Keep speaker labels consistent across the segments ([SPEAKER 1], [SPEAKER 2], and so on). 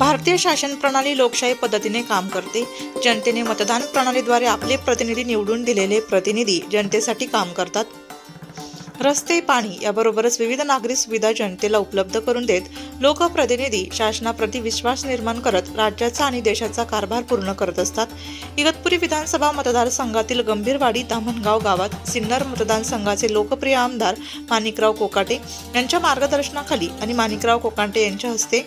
[SPEAKER 1] भारतीय शासन प्रणाली लोकशाही पद्धतीने काम करते. जनतेने मतदान प्रणालीद्वारे आपले प्रतिनिधी निवडून दिलेले प्रतिनिधी जनतेसाठी काम करतात. रस्ते पाणी याबरोबरच विविध नागरी सुविधा जनतेला उपलब्ध करून देत लोकप्रतिनिधी शासनाप्रती विश्वास निर्माण करत राज्याचा आणि देशाचा कारभार पूर्ण करत असतात. इगतपुरी विधानसभा मतदारसंघातील गंभीरवाडी धामणगाव गावात सिन्नर मतदारसंघाचे लोकप्रिय आमदार माणिकराव कोकाटे यांच्या मार्गदर्शनाखाली आणि माणिकराव कोकाटे यांच्या हस्ते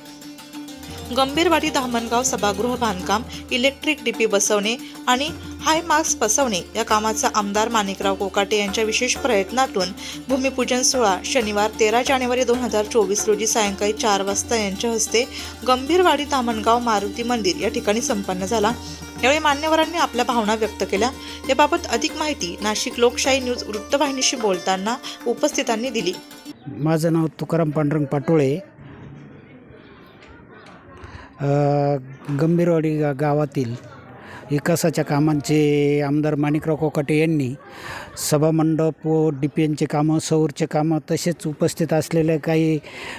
[SPEAKER 1] गंभीरवाडी धामणगाव सभागृह बांधकाम इलेक्ट्रिक डीपी बसवणे आणि हाय मार्क्स बसवणे या कामाचा आमदार माणिकराव कोकाटे यांच्या विशेष प्रयत्नातून भूमिपूजन सोहळा शनिवार तेरा जानेवारी दोन हजार चोवीस रोजी सायंकाळी चार वाजता यांच्या हस्ते गंभीरवाडी धामणगाव मारुती मंदिर या ठिकाणी संपन्न झाला. यावेळी मान्यवरांनी आपल्या भावना व्यक्त केल्या. याबाबत अधिक माहिती नाशिक लोकशाही न्यूज वृत्तवाहिनीशी बोलताना उपस्थितांनी दिली.
[SPEAKER 2] माझं नाव तुकाराम पांडुरंग पाटोळे. गंभीरवाडी गा गावातील विकासाच्या कामांचे आमदार माणिकराव कोकाटे यांनी सभामंडप व डी पी एनचे कामं सौरचे कामं तसेच उपस्थित असलेले काही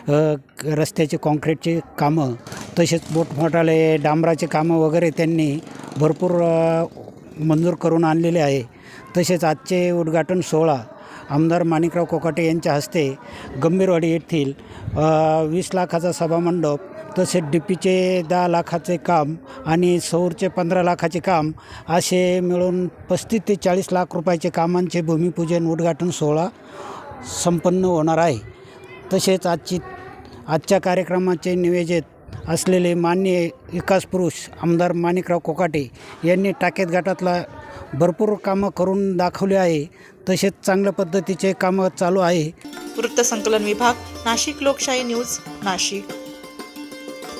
[SPEAKER 2] रस्त्याचे कॉन्क्रीटचे कामं तसेच मोठमोठाले डांबराचे कामं वगैरे त्यांनी भरपूर मंजूर करून आणलेले आहे. तसेच आजचे उद्घाटन सोहळा आमदार माणिकराव कोकाटे यांच्या हस्ते गंभीरवाडी येथील वीस लाखाचा सभामंडप तसेच डी पीचे दहा लाखाचे काम आणि सौरचे पंधरा लाखाचे काम असे मिळून पस्तीस ते चाळीस लाख रुपयाचे कामांचे भूमिपूजन उद्घाटन सोहळा संपन्न होणार आहे. तसेच आजची आजच्या कार्यक्रमाचे नियोजित असलेले मान्य विकास पुरुष आमदार माणिकराव कोकाटे यांनी टाकेत घाटातला भरपूर कामं करून दाखवले आहे. तसेच चांगल्या पद्धतीचे कामं चालू आहे.
[SPEAKER 1] वृत्तसंकलन विभाग नाशिक लोकशाही न्यूज नाशिक.